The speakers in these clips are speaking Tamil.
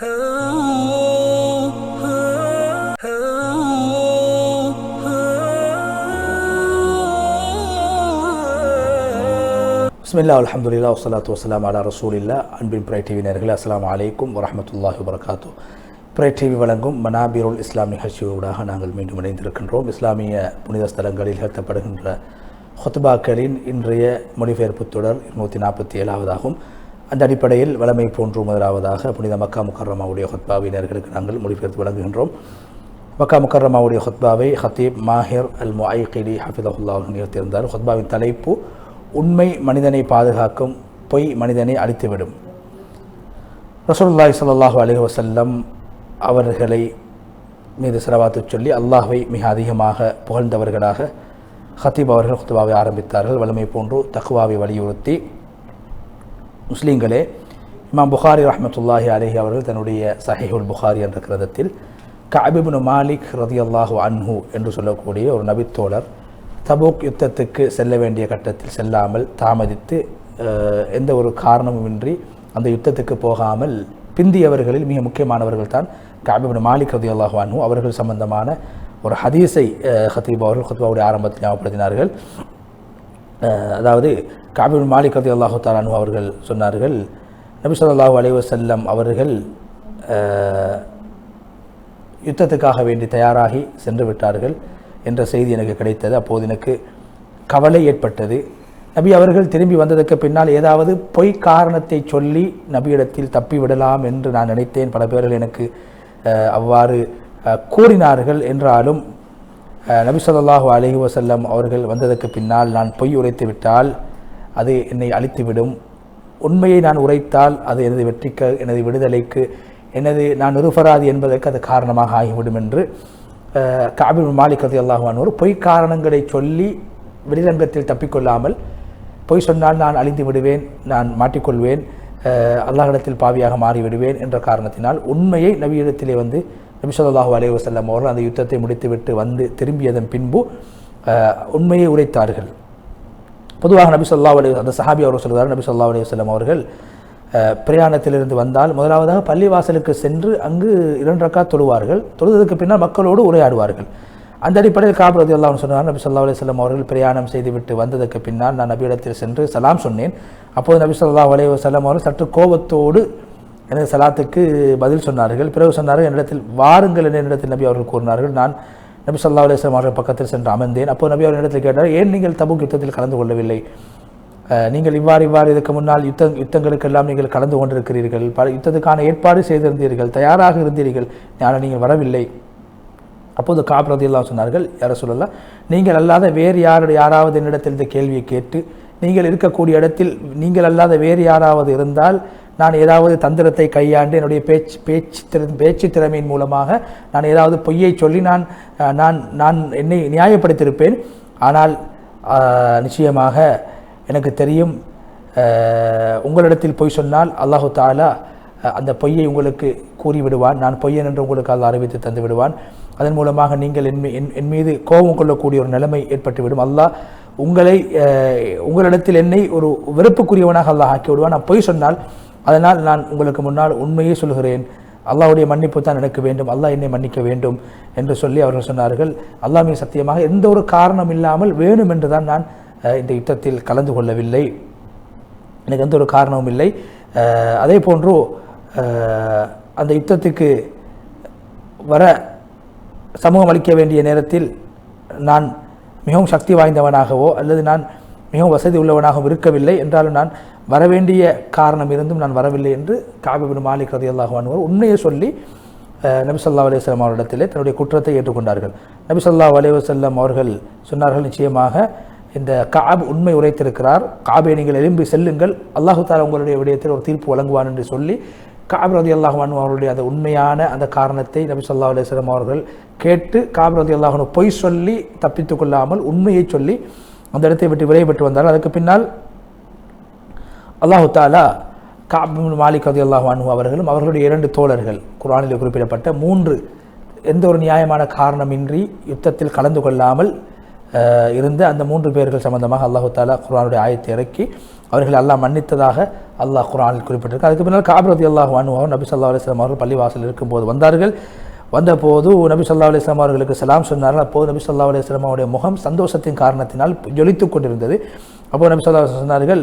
பிஸ்மில்லா அலமதுல்லா வசலாத்து வசலாம் அலா ரசூலில்லா அன்பின் பிரை டிவி நேர்களே அஸ்லாம் அலைக்கும் வரஹ்மத்துல்லாஹி வபரகாத்து பிரை டிவி வழங்கும் மனாபிருல் இஸ்லாம் நிகழ்ச்சியோடாக நாங்கள் மீண்டும் இணைந்திருக்கின்றோம். இஸ்லாமிய புனித ஸ்தலங்களில் நிகழ்த்தப்படுகின்ற ஹொத்பாக்களின் இன்றைய மொழிபெயர்ப்பு தொடர் இருநூற்றி நாற்பத்தி ஏழாவதாகும். அந்த அடிப்படையில் வளமை போன்று முதலாவதாக புனித மக்கா முக்கர்ரமாவுடைய ஹொத்பாவினர்களுக்கு நாங்கள் மொழிபெயர்த்து வழங்குகின்றோம். மக்கா முக்கர்ரமாவுடைய ஹொத்பாவை ஹத்தீப் மாஹிர் அல் முஐகிலி அவர்கள் நிகழ்த்தியிருந்தார் ஹொத்பாவின் தலைப்பு உண்மை மனிதனை பாதுகாக்கும் பொய் மனிதனை அழித்துவிடும். ரசூல்லாய் சல்லாஹு அலி வசல்லம் அவர்களை மீது சிறவாத்து சொல்லி அல்லாஹை மிக அதிகமாக புகழ்ந்தவர்களாக ஹத்தீப் அவர்கள் ஹுத்துபாவை ஆரம்பித்தார்கள். வலிமை போன்று தக்குவாவை வலியுறுத்தி முஸ்லீம்களே இமாம் புகாரி ரஹமத்துல்லாஹி அலஹி அவர்கள் தன்னுடைய சஹிஹுல் புகாரி என்ற கிரதத்தில் கஅபிபுன் மாலிக் ரதியல்லாஹு அன்ஹு என்று சொல்லக்கூடிய ஒரு நபித்தோழர் தபூக் யுத்தத்துக்கு செல்ல வேண்டிய கட்டத்தில் செல்லாமல் தாமதித்து எந்த ஒரு காரணமுமின்றி அந்த யுத்தத்துக்கு போகாமல் பிந்தியவர்களில் மிக முக்கியமானவர்கள் தான் காபிபின் மாலிக் ரதி அல்லாஹு அன்ஹு. அவர்கள் சம்பந்தமான ஒரு ஹதீஸை ஹத்தீப் அவர்கள் ஹத்பாவுடைய ஆரம்பத்தில் ஞாபகப்படுத்தினார்கள். அதாவது காபிபின் மாலிக் ரதி அல்லாஹு தாலானு அவர்கள் சொன்னார்கள் நபி சொல்லாஹு அலைவசல்லம் அவர்கள் யுத்தத்துக்காக வேண்டி தயாராகி சென்று விட்டார்கள் என்ற செய்தி எனக்கு கிடைத்தது. அப்போது எனக்கு கவலை ஏற்பட்டது. நபி அவர்கள் திரும்பி வந்ததற்கு பின்னால் ஏதாவது பொய் காரணத்தை சொல்லி நபியிடத்தில் தப்பி விடலாம் என்று நான் நினைத்தேன். பல பேர்கள் எனக்கு அவ்வாறு கூறினார்கள். என்றாலும் நபி சொல்லாஹு அலஹி வசல்லம் அவர்கள் வந்ததற்கு பின்னால் நான் பொய் உரைத்து விட்டால் அது என்னை அழித்துவிடும். உண்மையை நான் உரைத்தால் அது எனது வெற்றிக்கு எனது விடுதலைக்கு எனது நான் நிருபராதி என்பதற்கு அது காரணமாக ஆகிவிடும் என்று காபின் மாலிக் ரதி அல்லாஹானோர் பொய் காரணங்களை சொல்லி வெளிரங்கத்தில் தப்பிக்கொள்ளாமல் பொய் சொன்னால் நான் அழிந்து விடுவேன் நான் மாட்டிக்கொள்வேன் அல்லாஹிடத்தில் பாவியாக மாறிவிடுவேன் என்ற காரணத்தினால் உண்மையை நபியிடத்திலே வந்து நபி சொல்லாஹூ அலே வசல்லம் அவர்கள் அந்த யுத்தத்தை முடித்துவிட்டு வந்து திரும்பியதன் பின்பு உண்மையை உரைத்தார்கள். பொதுவாக நபி சொல்லா அலி அந்த சஹாபி அவர் சொல்கிறார் நபி சொல்லா அலி வல்லம் அவர்கள் பிரயாணத்திலிருந்து வந்தால் முதலாவதாக பள்ளிவாசலுக்கு சென்று அங்கு இரண்டு ரக்கா தொழுவார்கள். தொழுதற்கு பின்னால் மக்களோடு உரையாடுவார்கள். அந்த அடிப்படையில் காபரதி அல்லாஹ் சொன்னார் நபி சொல்லா அலிஸ்லாம் அவர்கள் பிரயாணம் செய்துவிட்டு வந்ததற்கு பின்னால் நான் நபியிடத்தில் சென்று சலாம் சொன்னேன். அப்போது நபி சொல்லா அலே வசல்லம் அவர்கள் சற்று கோபத்தோடு எனது சலாத்துக்கு பதில் சொன்னார்கள். பிறகு சொன்னார்கள் என்னிடத்தில் வாருங்கள் என்ற என்னிடத்தில் நபி அவர்கள் கூறினார்கள். நான் நபி சொல்லா அலிஸ்லாம் அவர்கள் பக்கத்தில் சென்று அமர்ந்தேன். அப்போது நபி அவர்கள் இடத்தில் கேட்டார் ஏன் நீங்கள் தபுக் யுத்தத்தில் கலந்து கொள்ளவில்லை? நீங்கள் இவ்வாறு இவ்வாறு இதுக்கு முன்னால் யுத்த யுத்தங்களுக்கெல்லாம் நீங்கள் கலந்து கொண்டிருக்கிறீர்கள். பல யுத்தத்துக்கான ஏற்பாடு செய்திருந்தீர்கள் தயாராக இருந்தீர்கள். ஆனால் நீங்கள் வரவில்லை. அப்போது காப்ரதி சொன்னார்கள் யார சொல்லலாம் நீங்கள் அல்லாத வேறு யார் யாராவது என்னிடத்தில் இந்த கேள்வியை கேட்டு நீங்கள் இருக்கக்கூடிய இடத்தில் நீங்கள் அல்லாத வேறு யாராவது இருந்தால் நான் ஏதாவது தந்திரத்தை கையாண்டு என்னுடைய பேச்சு பேச்சு திற பேச்சு திறமையின் மூலமாக நான் ஏதாவது பொய்யை சொல்லி நான் நான் நான் என்னை நியாயப்படுத்தியிருப்பேன். ஆனால் நிச்சயமாக எனக்கு தெரியும் உங்களிடத்தில் பொய் சொன்னால் அல்லாஹு தாலா அந்த பொய்யை உங்களுக்கு கூறிவிடுவான். நான் பொய்யன் என்று உங்களுக்கு அதை அறிவித்து தந்து விடுவான். அதன் மூலமாக நீங்கள் என் என் மீது கோபம் கொள்ளக்கூடிய ஒரு நிலைமை ஏற்பட்டுவிடும். அல்லாஹ் உங்களை உங்களிடத்தில் என்னை ஒரு வெறுப்புக்குரியவனாக அல்லாஹ் ஆக்கி விடுவான். நான் பொய் சொன்னால் அதனால் நான் உங்களுக்கு முன்னால் உண்மையே சொல்கிறேன் அல்லாவுடைய மன்னிப்பு தான் எனக்கு வேண்டும். அல்லாஹ் என்னை மன்னிக்க வேண்டும் என்று சொல்லி அவர்கள் சொன்னார்கள். அல்லாமே சத்தியமாக எந்த ஒரு காரணம் இல்லாமல் வேணும் என்று தான் நான் இந்த யுத்தத்தில் கலந்து கொள்ளவில்லை. எனக்கு எந்த ஒரு காரணமும் இல்லை. அதே போன்று அந்த யுத்தத்துக்கு வர சமூகம் அளிக்க வேண்டிய நேரத்தில் நான் மிகவும் சக்தி வாய்ந்தவனாகவோ அல்லது நான் மிகவும் வசதி உள்ளவனாகவும் இருக்கவில்லை. என்றாலும் நான் வரவேண்டிய காரணம் இருந்தும் நான் வரவில்லை என்று காபிபின் மாலிக் ரதி அல்லாஹானவர் உண்மையை சொல்லி நபி சொல்லா அலையம் அவரிடத்திலே தன்னுடைய குற்றத்தை ஏற்றுக்கொண்டார்கள். நபி சொல்லா அலைவசல்லம் அவர்கள் சொன்னார்கள் நிச்சயமாக இந்த காப் உண்மை உரைத்திருக்கிறார். காபை நீங்கள் எழும்பி செல்லுங்கள். அல்லாஹு தாலா உங்களுடைய விடயத்தில் ஒரு தீர்ப்பு வழங்குவான் என்று சொல்லி காப் ரதி அல்லாஹான் அவருடைய அந்த உண்மையான அந்த காரணத்தை நபி சொல்லா அலுவலம் அவர்கள் கேட்டு காப் ரதி அல்லாஹனு பொய் சொல்லி தப்பித்து கொள்ளாமல் உண்மையை சொல்லி அந்த இடத்தை விட்டு விரைவுபட்டு வந்தார் அதுக்கு பின்னால் அல்லாஹு தாலா காபின் மாலிக் ரதி அல்லாஹானு அவர்களும் அவர்களுடைய இரண்டு தோழர்கள் குரானில் குறிப்பிடப்பட்ட மூன்று எந்த ஒரு நியாயமான காரணமின்றி யுத்தத்தில் கலந்து கொள்ளாமல் இருந்த அந்த மூன்று பேர்கள் சம்பந்தமாக அல்லாஹு தாலா குரானுடைய ஆயத்தை இறக்கி அவர்களை அல்லாஹ் மன்னித்ததாக அல்லாஹ் குரானில் குறிப்பிட்டிருக்கு அதுக்கு பின்னால் காபிரதி அல்லாஹ் வானுவாக நபி சல்லா அலுவலாம் அவர்கள் பள்ளிவாசல் இருக்கும்போது வந்தார்கள். வந்தபோது நபி சொல்லா அலிஸ்லாம் அவர்களுக்கு சலாம் சொன்னார்கள். அப்போது நபி சொல்லா அலிஸ்லாம் அவருடைய முகம் சந்தோஷத்தின் காரணத்தினால் ஜொலித்து கொண்டிருந்தது. அப்போது நபி சொல்லா சொன்னார்கள்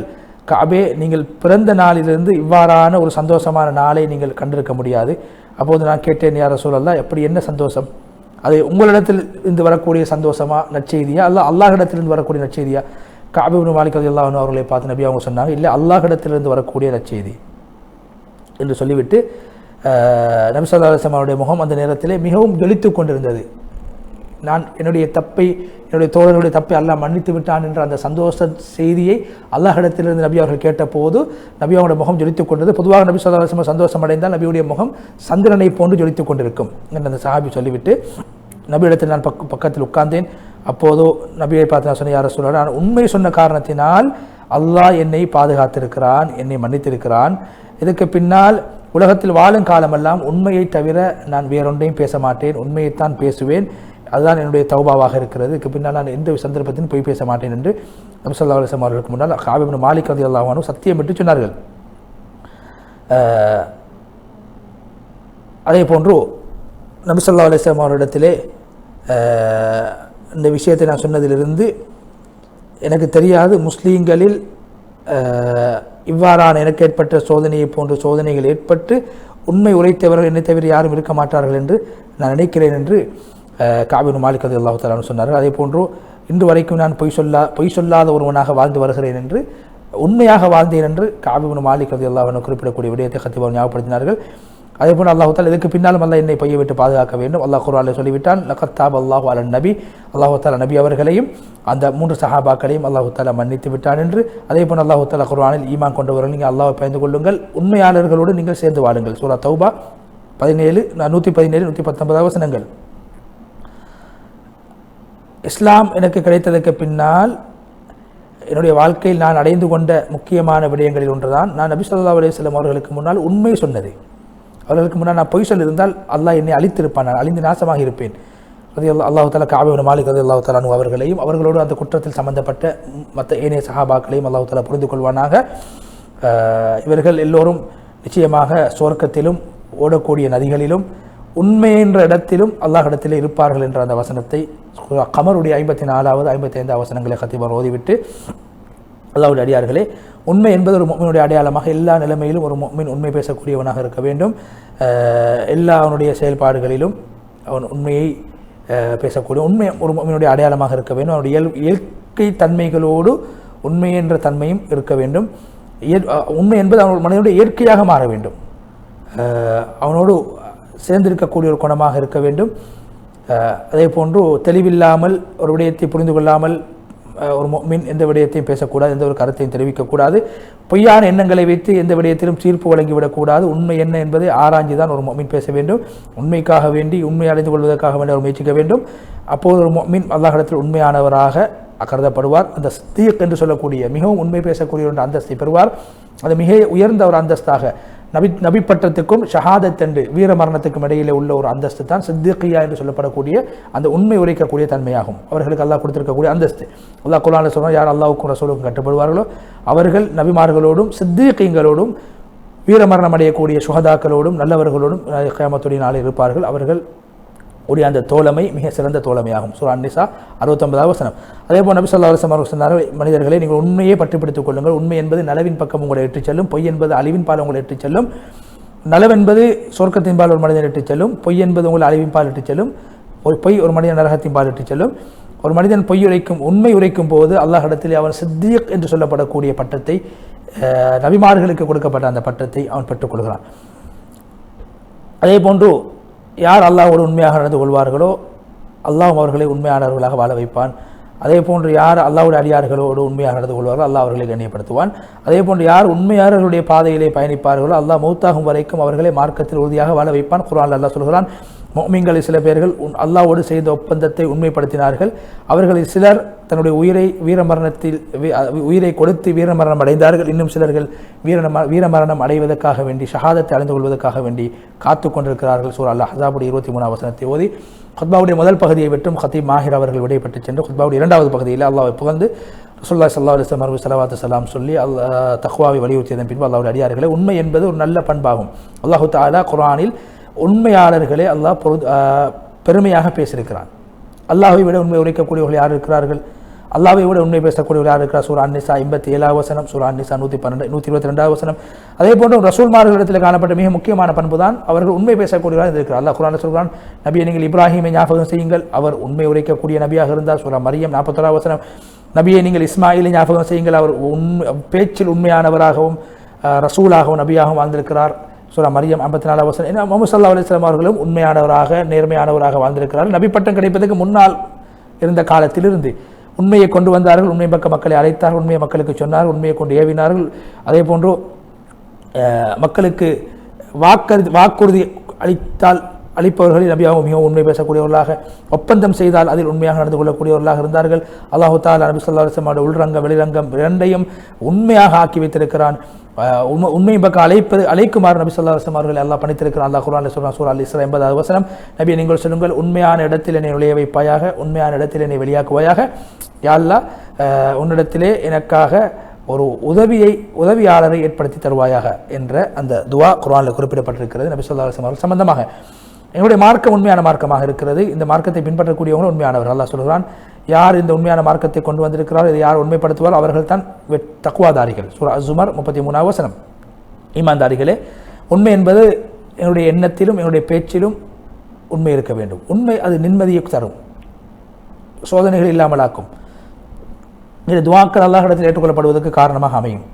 காபே நீங்கள் பிறந்த நாளிலிருந்து இவ்வாறான ஒரு சந்தோஷமான நாளை நீங்கள் கண்டிருக்க முடியாது. அப்போது நான் கேட்டேன் யார சூழல்லா எப்படி என்ன சந்தோஷம்? அது உங்களிடத்தில் இருந்து வரக்கூடிய சந்தோஷமா? நற்செய்தியா? அல்ல அல்லாஹிடத்திலிருந்து வரக்கூடிய நற்செய்தியா? காபிபின் மாலிக் அலி அல்லாஹன் அவர்களை பார்த்து நபி அவங்க சொன்னாங்க இல்லை அல்லாஹிடத்திலிருந்து வரக்கூடிய நற்செய்தி. என்று சொல்லிவிட்டு அஹ், நபி அலுவலம் அவருடைய முகம் அந்த நேரத்திலே மிகவும் ஜொலித்து கொண்டிருந்தது. நான் என்னுடைய தப்பை என்னுடைய தோழர்களுடைய தப்பை அல்லாஹ் மன்னித்து விட்டான் என்ற அந்த சந்தோஷ செய்தியை அல்லாஹிடத்திலிருந்து நபி அவர்கள் கேட்டபோது நபி அவருடைய முகம் ஜொலித்துக் கொண்டது பொதுவாக நபி சொல்லா சந்தோஷம் அடைந்தால் நபியுடைய முகம் சந்திரனை போன்று ஜொலித்துக் கொண்டிருக்கும் என்று அந்த சஹாபி சொல்லிவிட்டு நபியிடத்தில் நான் பக்க பக்கத்தில் உட்கார்ந்தேன். அப்போது நபியை பார்த்து நான் சொன்ன யார சொல்ல நான் உண்மை சொன்ன காரணத்தினால் அல்லாஹ் என்னை பாதுகாத்திருக்கிறான் என்னை மன்னித்திருக்கிறான். இதற்கு பின்னால் உலகத்தில் வாழும் காலமெல்லாம் உண்மையை தவிர நான் வேறொன்றையும் பேச மாட்டேன் உண்மையைத்தான் பேசுவேன். அதுதான் என்னுடைய தௌபாவாக இருக்கிறது. இதுக்கு பின்னால் நான் எந்த சந்தர்ப்பத்திலும் பொய் பேச மாட்டேன் என்று நபிசல்லா அலிஸ்லாம் அவர்களுக்கு முன்னால் காபிபின் மாலிக் ரதி அல்லாஹானும் சத்தியம் என்று சொன்னார்கள். அதே போன்று நபிசல்லா அலிஸ்லாம் அவரிடத்திலே இந்த விஷயத்தை நான் சொன்னதிலிருந்து எனக்கு தெரியாது. முஸ்லீம்களில் இவ்வாறான எனக்கு ஏற்பட்ட சோதனையை போன்ற சோதனைகள் ஏற்பட்டு உண்மை உரைத்தவர்கள் என்னை தவிர யாரும் இருக்க மாட்டார்கள் என்று நான் நினைக்கிறேன் என்று அஹ், காபின் மாலிக் அது அல்லாஹு தலான்னு சொன்னார்கள். அதே போன்று இன்று வரைக்கும் நான் பொய் சொல்லா பொய் சொல்லாத ஒருவனாக வாழ்ந்து வருகிறேன் என்று உண்மையாக வாழ்ந்தேன் என்று காபின் மாலிக் அது அல்லாஹ் குறிப்பிடக்கூடிய விடயத்தை கத்திபா ஞாபகப்படுத்தினார்கள். அதே போல் அல்லாஹு தாலா இதுக்கு பின்னாலும் அல்லாஹ் என்னை பைய விட்டு பாதுகாக்க வேண்டும். அல்லாஹ் குரானில் சொல்லிவிட்டான் லகத்தாப் அல்லாஹு அலன் நபி. அல்லாஹு தாலா நபி அவர்களையும் அந்த மூன்று சஹாபாக்களையும் அல்லாஹு தாலா மன்னித்து விட்டான் என்று. அதே போல் அல்லாஹு தாலா குரானில் ஈமான் கொண்டவர்கள் நீங்கள் அல்லாஹை பயந்து கொள்ளுங்கள். உண்மையாளர்களோடு நீங்கள் சேர்ந்து வாழுங்கள். சூரா தௌபா பதினேழு நூற்றி பதினேழு நூற்றி பத்தொன்பதாவது வசனங்கள். இஸ்லாம் எனக்கு கிடைத்ததற்கு பின்னால் என்னுடைய வாழ்க்கையில் நான் அடைந்து கொண்ட முக்கியமான விடயங்களில் ஒன்றுதான். நான் நபி சொல்லா அலைஹி அவர்களுக்கு முன்னால் உண்மை சொன்னது. அவர்களுக்கு முன்னால் நான் பொய் சொல்லியிருந்தால் அல்லாஹ் என்னை அழித்திருப்பான் நான் அழிந்து நாசமாக இருப்பேன். அது அல்லாஹு தாலா காபிபின் மாலிக் அது அல்லாஹு தாலானு அவர்களையும் அவர்களோடு அந்த குற்றத்தில் சம்பந்தப்பட்ட மற்ற ஏனைய சஹாபாக்களையும் அல்லாஹு தாலா புரிந்து கொள்வானாக. இவர்கள் எல்லோரும் நிச்சயமாக சுவர்க்கத்திலும் ஓடக்கூடிய நதிகளிலும் உண்மை என்ற இடத்திலும் அல்லாஹிடத்திலே இருப்பார்கள் என்ற அந்த வசனத்தை கமருடைய ஐம்பத்தி நாலாவது ஐம்பத்தி ஐந்தாவது வசனங்களை கத்திபார் ஓதிவிட்டு அல்லாவுடைய அடியார்களே உண்மை என்பது ஒரு முக்மினுடைய அடையாளமாக எல்லா நிலைமையிலும் ஒரு முக்மின் உண்மை பேசக்கூடியவனாக இருக்க வேண்டும். எல்லா அவனுடைய செயல்பாடுகளிலும் அவன் உண்மையை பேசக்கூடிய உண்மை ஒரு முக்மினுடைய அடையாளமாக இருக்க வேண்டும். அவனுடைய இயல் இயற்கை தன்மைகளோடு உண்மை என்ற தன்மையும் இருக்க வேண்டும். உண்மை என்பது அவன் மனிதனுடைய இயற்கையாக மாற வேண்டும். அவனோடு சேர்ந்திருக்கக்கூடிய ஒரு குணமாக இருக்க வேண்டும். அதே போன்று தெளிவில்லாமல் ஒரு விடயத்தை புரிந்து கொள்ளாமல் ஒரு மின் எந்த விடயத்தையும் பேசக்கூடாது எந்த ஒரு கருத்தையும் தெரிவிக்கக்கூடாது. பொய்யான எண்ணங்களை வைத்து எந்த விடயத்திலும் தீர்ப்பு வழங்கிவிடக்கூடாது. உண்மை என்ன என்பதை ஆராய்ஞ்சு தான் ஒரு மின் பேச வேண்டும். உண்மைக்காக வேண்டி உண்மை அடைந்து கொள்வதற்காக வேண்டி அவர் முயற்சிக்க வேண்டும். அப்போது ஒரு மின் அல்லாஹிடத்தில் உண்மையானவராக கருதப்படுவார் அந்த ஸ்தீக் என்று சொல்லக்கூடிய மிகவும் உண்மை பேசக்கூடிய ஒரு அந்தஸ்தை பெறுவார். அது மிக உயர்ந்த ஒரு அந்தஸ்தாக நபி நபி பட்டத்துக்கும் ஷஹாதத் என்று வீர மரணத்துக்கும் இடையிலே உள்ள ஒரு அந்தஸ்து தான் சித்திகியா என்று சொல்லப்படக்கூடிய அந்த உண்மை உரைக்கக்கூடிய தன்மையாகும். அவர்களுக்கு அல்லாஹ் கொடுத்திருக்கக்கூடிய அந்தஸ்து. அல்லாஹ் குலான சொன்னால் யார் அல்லாவுக்கும் ரசூலுக்கும் கட்டுப்படுவார்களோ அவர்கள் நபிமார்களோடும் சித்திகீங்களோடும் வீரமரணம் அடையக்கூடிய சுகதாக்களோடும் நல்லவர்களோடும் கேமத்துடைய நாளில் இருப்பார்கள். அவர்கள் உடைய அந்த தோழமை மிக சிறந்த தோழமையாகும். சூரா அன்னிசா அறுபத்தொன்பதாவது வசனம். அதே போல் நபி சொல்லா அலுவலம் அவர்கள் மனிதர்களை நீங்கள் உண்மையை பற்றி பிடித்துக் கொள்ளுங்கள். உண்மை என்பது நலவின் பக்கம் உங்களை இட்டுச் செல்லும் பொய் என்பது அழிவின் பால் உங்களை இட்டுச் செல்லும். நலவென்பது சொர்க்கத்தின் பால் ஒரு மனிதன் இட்டுச் செல்லும். பொய் என்பது உங்களை அழிவின் பால் இட்டுச் செல்லும். ஒரு பொய் ஒரு மனிதன் நரகத்தின் பால் இட்டுச் செல்லும். ஒரு மனிதன் பொய் உரைக்கும் உண்மை உரைக்கும் போது அல்லாஹிடத்தில் அவன் சித்தியக் என்று சொல்லப்படக்கூடிய பட்டத்தை நபிமார்களுக்கு கொடுக்கப்பட்ட அந்த பட்டத்தை அவன் பெற்றுக்கொள்கிறான் அதே போன்று யார் அல்லாஹோடு உண்மையாக நடந்து கொள்வார்களோ அல்லாஹ் அவர்களை உண்மையானவர்களாக வாழ வைப்பான். அதே போன்று யார் அல்லாவுடைய அடியார்களோடு உண்மையாக நடந்து கொள்வார்களோ அல்லாஹ் அவர்களை கண்ணியப்படுத்துவான். அதே போன்று யார் உண்மையாளர்களுடைய பாதையிலே பயணிப்பார்களோ அல்லாஹ் மௌத்தாகும் வரைக்கும் அவர்களை மார்க்கத்தில் உறுதியாக வாழ வைப்பான். குரான் அல்லாஹ் சொல்கிறான் மோமிங்களில் சில பேர்கள் உன் அல்லாஹ்வோடு செய்த ஒப்பந்தத்தை உண்மைப்படுத்தினார்கள். அவர்களில் சிலர் தன்னுடைய உயிரை வீரமரணத்தில் உயிரை கொடுத்து வீரமரணம் அடைந்தார்கள். இன்னும் சிலர்கள் வீரம வீரமரணம் அடைவதற்காக வேண்டி ஷஹாதத்தை அடைந்து கொள்வதற்காக வேண்டி காத்து கொண்டிருக்கிறார்கள். சூர் அல்லாஹ் ஹசாபுடைய இருபத்தி மூணாம் வசனத்தை ஓதி ஹுத்பாவுடைய முதல் பகுதியை விட்டும் ஹத்தீப் மாஹிர் அவர்கள் விடைபெற்று சென்று ஹுத்பாவுடைய இரண்டாவது பகுதியில் அல்லாவை புகழ்ந்து ரசுல்லா சல்லா அலிஸ்லாம் மரபு சலவாத்து சலாம் சொல்லி அல்லா தஹ்வாவை வலியுறுத்தியதன் பின்பு அல்லாவுடைய அடியார்களை. உண்மை என்பது ஒரு நல்ல பண்பாகும். அல்லாஹு தாலா குர்ஆனில் உண்மையாளர்களே அல்லாஹ் பொரு பெருமையாக பேசியிருக்கிறான். அல்லாஹை விட உண்மை உரைக்கக்கூடியவர்கள் யார் இருக்கிறார்கள்? அல்லாஹ்வை விட உண்மை பேசக்கூடியவர் யார் இருக்கிறார்? சூரா அன்னிசா ஐம்பத்தி ஏழாவது வசனம் சூரா அன்னிசா நூற்றி பன்னெண்டு நூற்றி இருபத்தி ரெண்டாவது வசனம். அதே போன்று ரசூல்மார்களிடத்தில் காணப்பட்ட மிக முக்கியமான பண்பு தான் அவர்கள் உண்மை பேசக்கூடியவராக இருக்கிறார் அல்லாஹ் குரான் சொல்கிறான் நபியை நீங்கள் இப்ராஹிமை ஞாபகம் செய்யுங்கள். அவர் உண்மை உரைக்கக்கூடிய நபியாக இருந்தார். சூரா மரியம் நாற்பத்தோராவது வசனம் நபியை நீங்கள் இஸ்மாயிலை ஞாபகம் செய்யுங்கள். அவர் உண்மை பேச்சில் உண்மையானவராகவும் ரசூலாகவும் நபியாகவும் வாழ்ந்திருக்கிறார். சூரா மரியம் ஐம்பத்தி நாலாவது வசனம். ஏன்னா முகமது சல்லா அலிஸ்லாம் அவர்களும் உண்மையானவராக நேர்மையானவராக வாழ்ந்திருக்கிறார் நபி பட்டம் கிடைப்பதற்கு முன்னால் இருந்த காலத்திலிருந்து உண்மையை கொண்டு வந்தார்கள். உண்மை பக்க மக்களை அழைத்தார்கள். உண்மையை மக்களுக்கு சொன்னார்கள். உண்மையை கொண்டு ஏவினார்கள். அதே போன்று மக்களுக்கு வாக்கு வாக்குறுதி அளித்தால் அளிப்பவர்களில் நபியாகவும் மிகவும் உண்மை பேசக்கூடியவர்களாக ஒப்பந்தம் செய்தால் அதில் உண்மையாக நடந்து கொள்ளக்கூடியவர்களாக இருந்தார்கள். அல்லாஹு தாலா நபி சொல்லா அலுவலமோட உள்ரங்கம் வெளிரங்கம் இரண்டையும் உண்மையாக ஆக்கி வைத்திருக்கிறான். உண்மை உண்மையின் பக்கம் அழைப்பது அழைக்குமாறு நபி சொல்லா அலுவலம் அவர்கள் எல்லாம் பணித்திருக்கிறான். அல்லாஹ் குரான் சொல்றான் சூரா அலி இஸ்லாம் எண்பதாவது வசனம் நபி நீங்கள் சொல்லுங்கள் உண்மையான இடத்தில் என்னை நுழைய வைப்பாயாக உண்மையான இடத்தில் என்னை வெளியாக்குவாயாக. யாழ்லா உன்னிடத்திலே எனக்காக ஒரு உதவியை உதவியாளரை ஏற்படுத்தி தருவாயாக என்ற அந்த துவா குரானில் குறிப்பிடப்பட்டிருக்கிறது. நபி சொல்லா அலுவலம் அவர்கள் சம்பந்தமாக என்னுடைய மார்க்கம் உண்மையான மார்க்கமாக இருக்கிறது. இந்த மார்க்கத்தை பின்பற்றக்கூடியவங்களும் உண்மையானவர் அல்லா சொல்கிறான் யார் இந்த உண்மையான மார்க்கத்தை கொண்டு வந்திருக்கிறார் இதை யார் உண்மைப்படுத்துவார் அவர்கள் தான் தக்குவாதாரிகள் தக்வாதாரிகள் அசுமர் முப்பத்தி மூணாவது வசனம். ஈமான்தாரிகளே உண்மை என்பது என்னுடைய எண்ணத்திலும் என்னுடைய பேச்சிலும் உண்மை இருக்க வேண்டும். உண்மை அது நிம்மதியை தரும். சோதனைகள் இல்லாமலாக்கும். இது துவாக்கள் அல்லாஹிடத்தில் ஏற்றுக்கொள்ளப்படுவதற்கு காரணமாக அமையும்.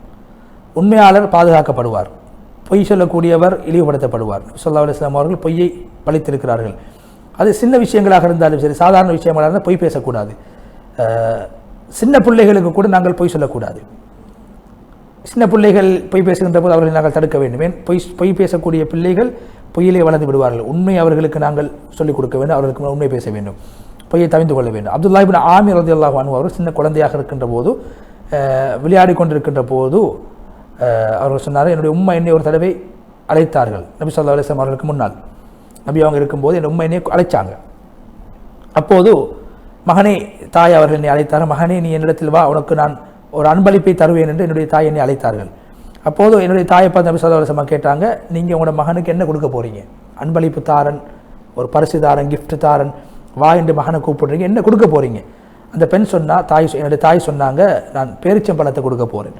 உண்மையாளர் பாதுகாக்கப்படுவார். பொய் சொல்லக்கூடியவர் இழிவுபடுத்தப்படுவார். சொல்லா அலிஸ்லாம் அவர்கள் பொய்யை பழித்திருக்கிறார்கள். அது சின்ன விஷயங்களாக இருந்தாலும் சரி சாதாரண விஷயங்களாக இருந்தால் பொய் பேசக்கூடாது. சின்ன பிள்ளைகளுக்கு கூட நாங்கள் பொய் சொல்லக்கூடாது. சின்ன பிள்ளைகள் பொய் பேசுகின்ற போது அவர்களை நாங்கள் தடுக்க வேண்டும். ஏன்? பொய் பொய் பேசக்கூடிய பிள்ளைகள் பொய்யிலே வளர்ந்து விடுவார்கள். உண்மை அவர்களுக்கு நாங்கள் சொல்லிக் கொடுக்க வேண்டும். அவர்களுக்கு உண்மை பேச வேண்டும். பொய்யை தவிந்து கொள்ள வேண்டும். அப்துல்லாஹிபின் ஆமி ரதி அல்லாஹ் அவர் சின்ன குழந்தையாக இருக்கின்ற போது விளையாடி கொண்டிருக்கின்ற போது அவர்கள் சொன்னார் என்னுடைய உம்மா என்னை ஒரு தடவை அழைத்தார்கள். நபி சொல்லா அலிஸ்லாம் அவர்களுக்கு முன்னால். நபி அவங்க இருக்கும்போது என் உம்மா என்னை அழைச்சாங்க. அப்போது மகனே தாய் அவர்கள் என்னை அழைத்தார் மகனே நீ என்னிடத்தில் வா. உனக்கு நான் ஒரு அன்பளிப்பை தருவேன் என்று என்னுடைய தாய் என்னை அழைத்தார்கள். அப்போது என்னுடைய தாயை பார்த்து நபி சொல்லா அலுவலமா கேட்டாங்க நீங்கள் உங்களோட மகனுக்கு என்ன கொடுக்க போகிறீங்க அன்பளிப்பு தாரன் ஒரு பரிசு தாரன் கிஃப்ட் தாரன் வா என்று மகனை கூப்பிடுறீங்க. என்ன கொடுக்க போகிறீங்க அந்த பெண் சொன்னால் தாய் என்னுடைய தாய் சொன்னாங்க நான் பேரிச்சம்பழத்தை கொடுக்க போகிறேன்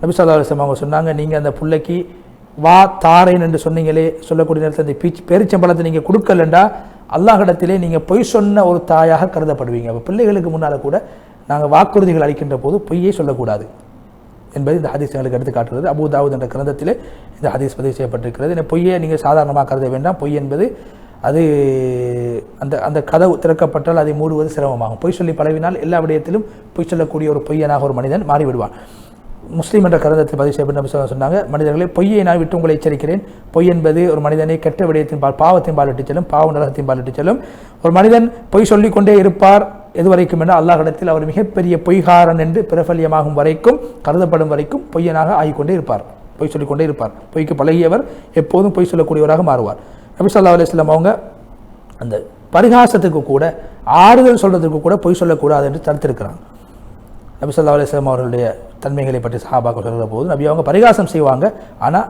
நபிசல்லா அலுவலம் அவங்க சொன்னாங்க நீங்கள் அந்த பிள்ளைக்கு வா தாரேன் என்று சொன்னீங்களே சொல்லக்கூடிய நேரத்தில் அந்த பீச் பேரிச்சம்பழத்தை நீங்கள் கொடுக்கலண்டா அல்லாஹிடத்திலே நீங்கள் பொய் சொன்ன ஒரு தாயாக கருதப்படுவீங்க. அப்போ பிள்ளைகளுக்கு முன்னால் கூட நாங்கள் வாக்குறுதிகள் அளிக்கின்ற போது பொய்யே சொல்லக்கூடாது என்பது இந்த ஹதீஸ் எங்களுக்கு எடுத்து காட்டுகிறது. அபூ தாவூத் என்ற கிரந்தத்திலே இந்த ஹதீஸ் பதிவு செய்யப்பட்டிருக்கிறது. இந்த பொய்யை நீங்கள் சாதாரணமாக கருத வேண்டாம். பொய் என்பது அது அந்த அந்த கதவு திறக்கப்பட்டால் அதை மூடுவது சிரமமாகும். பொய் சொல்லி பழவினால் எல்லா விடயத்திலும் பொய் சொல்லக்கூடிய ஒரு பொய்யனாக ஒரு மனிதன் மாறிவிடுவான். முஸ்லீம் என்ற கருதத்தில் பதிவு செய்யப்பட்ட நபி சொன்னாங்க மனிதர்களை பொய்யை நான் விட்டு உங்களை எச்சரிக்கிறேன். பொய் என்பது ஒரு மனிதனை கெட்ட விடயத்தின் பால் பாவத்தின் பால் இட்டுச் செல்லும் பாவ நரகத்தின் பால் இட்டுச் செல்லும். ஒரு மனிதன் பொய் சொல்லிக்கொண்டே இருப்பார் எதுவரைக்கும் என்று அல்லாஹிடத்தில் அவர் மிகப்பெரிய பொய்காரன் என்று பிரபல்யமாகும் வரைக்கும் கருதப்படும் வரைக்கும் பொய்யனாக ஆகிக்கொண்டே இருப்பார். பொய் சொல்லிக்கொண்டே இருப்பார். பொய்க்கு பழகியவர் எப்போதும் பொய் சொல்லக்கூடியவராக மாறுவார். நபி சொல்லா அலுவலாம் அவங்க அந்த பரிகாசத்துக்கு கூட ஆறுதல் சொல்றதுக்கு கூட பொய் சொல்லக்கூடாது என்று தடுத்திருக்கிறாங்க. நபிசல்லா ஸல்லல்லாஹு அவர்களுடைய தன்மைகளை பற்றி சஹாபாக்கள் சொல்கிற போது நபி அவங்க பரிகாசம் செய்வாங்க ஆனால்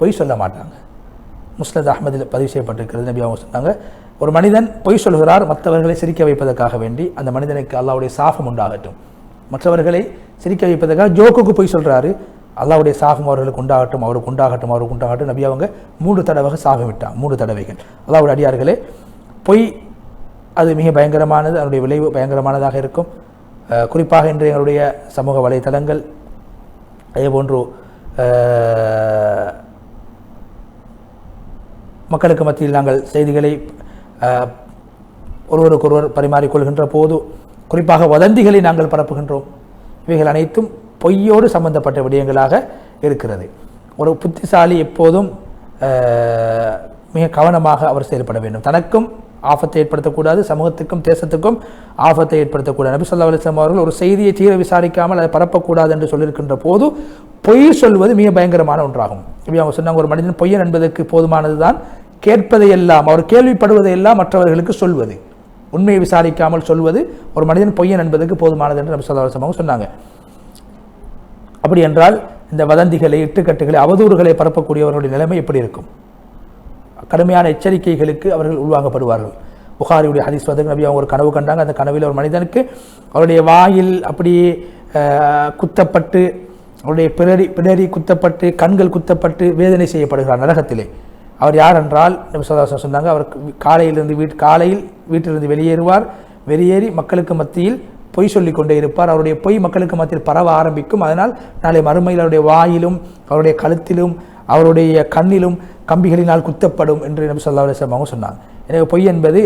பொய் சொல்ல மாட்டாங்க. முஸ்லத் அஹமதில் பதிவு செய்யப்பட்டிருக்கிறது நபி அவங்க சொன்னாங்க ஒரு மனிதன் பொய் சொல்கிறார் மற்றவர்களை சிரிக்க வைப்பதற்காக வேண்டி அந்த மனிதனுக்கு அல்லாவுடைய சாபம் உண்டாகட்டும். மற்றவர்களை சிரிக்க வைப்பதற்காக ஜோக்குக்கு பொய் சொல்கிறாரு அல்லாவுடைய சாகம் அவர்களுக்கு உண்டாகட்டும் அவருக்கு உண்டாகட்டும் அவருக்கு உண்டாகட்டும். நபி அவங்க மூன்று தடவை சாகம் விட்டான் மூன்று தடவைகள். அல்லாவுடைய அடியார்களே பொய் அது மிக பயங்கரமானது அதனுடைய விளைவு பயங்கரமானதாக இருக்கும். குறிப்பாக இன்று எங்களுடைய சமூக வலைத்தளங்கள் அதேபோன்று மக்களுக்கு மத்தியில் நாங்கள் செய்திகளை ஒருவருக்கொருவர் பரிமாறிக்கொள்கின்ற போது குறிப்பாக வதந்திகளை நாங்கள் பரப்புகின்றோம். இவைகள் அனைத்தும் பொய்யோடு சம்பந்தப்பட்ட விடயங்களாக இருக்கிறது. ஒரு புத்திசாலி எப்போதும் மிக கவனமாக அவர் செயல்பட வேண்டும். தனக்கும் ஆபத்தை ஏற்படுத்தக்கூடாது சமூகத்துக்கும் தேசத்துக்கும் ஆபத்தை ஏற்படுத்தக்கூடாது. நபி சொல்லா அலிஸ்லாம் அவர்கள் ஒரு செய்தியை தீர விசாரிக்காமல் அதை பரப்பக்கூடாது என்று சொல்லியிருக்கின்ற போது பொய் சொல்வது மிக பயங்கரமான ஒன்றாகும். இப்படி அவங்க சொன்னாங்க ஒரு மனிதன் பொய்யன் என்பதற்கு போதுமானதுதான். கேட்பதையெல்லாம் அவர் கேள்விப்படுவதையெல்லாம் மற்றவர்களுக்கு சொல்வது. உண்மையை விசாரிக்காமல் சொல்வது ஒரு மனிதன் பொய்யன் என்பதற்கு போதுமானது என்று நபி சொல்லா அலிஸ்லாம் சொன்னாங்க. அப்படி என்றால் இந்த வதந்திகளை இட்டுக்கட்டுகளை அவதூறுகளை பரப்பக்கூடியவர்களுடைய நிலைமை எப்படி இருக்கும்? கடுமையான எச்சரிக்கைகளுக்கு அவர்கள் உள்வாங்கப்படுவார்கள். புகாரியுடைய ஹதீஸ் வந்து நபி அவங்க ஒரு கனவு கண்டாங்க. அந்த கனவில் ஒரு மனிதனுக்கு அவருடைய வாயில் அப்படியே குத்தப்பட்டு அவருடைய பிறரி பிறரி குத்தப்பட்டு கண்கள் குத்தப்பட்டு வேதனை செய்யப்படுகிறார் நரகத்திலே. அவர் யார் என்றால் நபி சொன்னாங்க அவர் காலையிலிருந்து வீட் காலையில் வீட்டிலிருந்து வெளியேறுவார். வெளியேறி மக்களுக்கு மத்தியில் பொய் சொல்லி கொண்டே இருப்பார். அவருடைய பொய் மக்களுக்கு மத்தியில் பரவ ஆரம்பிக்கும். அதனால் நாளை மறுமையில் அவருடைய வாயிலும் அவருடைய கழுத்திலும் அவருடைய கண்ணிலும் கம்பிகளினால் குத்தப்படும் என்று நபி சொல்லா அலைஹி அவங்க சொன்னாங்க. எனவே பொய் என்பது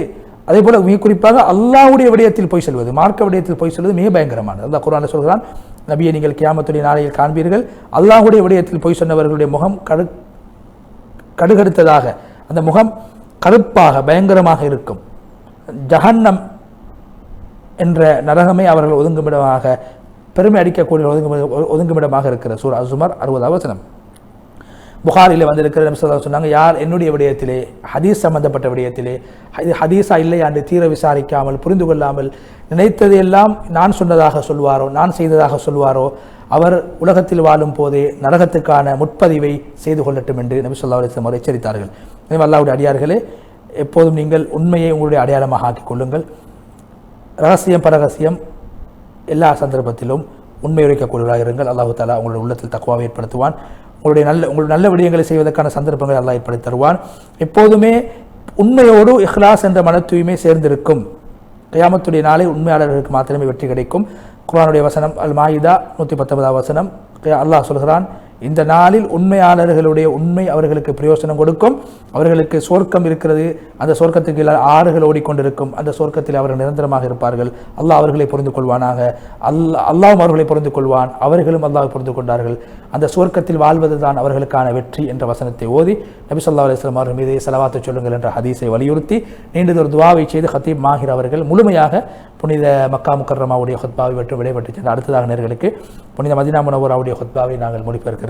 அதே போல மிக குறிப்பாக அல்லாவுடைய விடயத்தில் பொய் சொல்வது மார்க்க விடயத்தில் பொய் சொல்வது மிக பயங்கரமானது. அல்லா குரான் சொல்கிறான் நபியை நீங்கள் கியாமத்துடைய நாளையில் காண்பீர்கள். அல்லாஹுடைய விடயத்தில் பொய் சொன்னவர்களுடைய முகம் கடு கடுகடுத்ததாக அந்த முகம் கருப்பாக பயங்கரமாக இருக்கும். ஜஹன்னம் என்ற நரகமே அவர்கள் ஒதுங்குமிடமாக பெருமை அடிக்கக்கூடிய ஒதுங்குமிட ஒதுங்குமிடமாக இருக்கிற சூர் அசுமர் அறுபதாவது வசனம். புகாரில் வந்திருக்கிற நபி சொன்னாங்க யார் என்னுடைய விடயத்திலே ஹதீஸ் சம்பந்தப்பட்ட விடயத்திலே இது ஹதீஸா இல்லையா என்று தீர விசாரிக்காமல் புரிந்து கொள்ளாமல் நினைத்ததையெல்லாம் நான் சொன்னதாக சொல்வாரோ நான் செய்ததாக சொல்வாரோ அவர் உலகத்தில் வாழும் போதே நரகத்துக்கான முற்பதிவை செய்து கொள்ளட்டும் என்று நபி சொல்லா அலிஸ்லாம் அவர் எச்சரித்தார்கள். எனவே அல்லாவுடைய அடியார்களே எப்போதும் நீங்கள் உண்மையை உங்களுடைய அடையாளமாக ஆக்கிக் கொள்ளுங்கள். ரகசியம் பரகசியம் எல்லா சந்தர்ப்பத்திலும் உண்மை உரைக்கக்கூடியவராக இருங்கள். அல்லாஹு தாலா உங்களுடைய உள்ளத்தில் தக்குவாவை ஏற்படுத்துவான். உங்களுடைய நல்ல உங்களுடைய நல்ல விடயங்களை செய்வதற்கான சந்தர்ப்பங்களை அல்லாஹ் ஏற்படுத்தி தருவான். எப்போதுமே உண்மையோடு இஹ்லாஸ் என்ற மன தூய்மை சேர்ந்திருக்கும். கயாமத்துடைய நாளை உண்மையாளர்களுக்கு மாத்திரமே வெற்றி கிடைக்கும். குரானுடைய வசனம் அல் மாயிதா நூற்றி பத்தொன்பதாம் வசனம். அல்லாஹ் சொல்கிறான் இந்த நாளில் உண்மையாளர்களுடைய உண்மை அவர்களுக்கு பிரயோசனம் கொடுக்கும். அவர்களுக்கு சொர்க்கம் இருக்கிறது. அந்த சொர்க்கத்துக்கு கீழே ஆறுகள் ஓடிக்கொண்டிருக்கும். அந்த சொர்க்கத்தில் அவர்கள் நிரந்தரமாக இருப்பார்கள். அல்லாஹ் அவர்களை புரிந்து கொள்வானாக. அல்லாஹ் அல்லாவும் அவர்களை புரிந்து கொள்வான். அவர்களும் அல்லாஹ் புரிந்து கொண்டார்கள். அந்த சொர்க்கத்தில் வாழ்வது தான் அவர்களுக்கான வெற்றி என்ற வசனத்தை ஓதி நபி சொல்லா அலைஹி அவர்கள் மீது செலவாத்து சொல்லுங்கள் என்ற ஹதீஸை வலியுறுத்தி நீண்டதொரு துவாவை செய்து ஹத்தீப் மாஹிர் அவர்கள் முழுமையாக புனித மக்கா முக்கர்ரமாவுடைய ஹொத்பாவை மற்றும் விடைபெற்று சென்ற அடுத்ததாக நேர்களுக்கு புனித மதினா முனவராவுடைய ஹொத்பாவை நாங்கள் முடிப்பதற்கு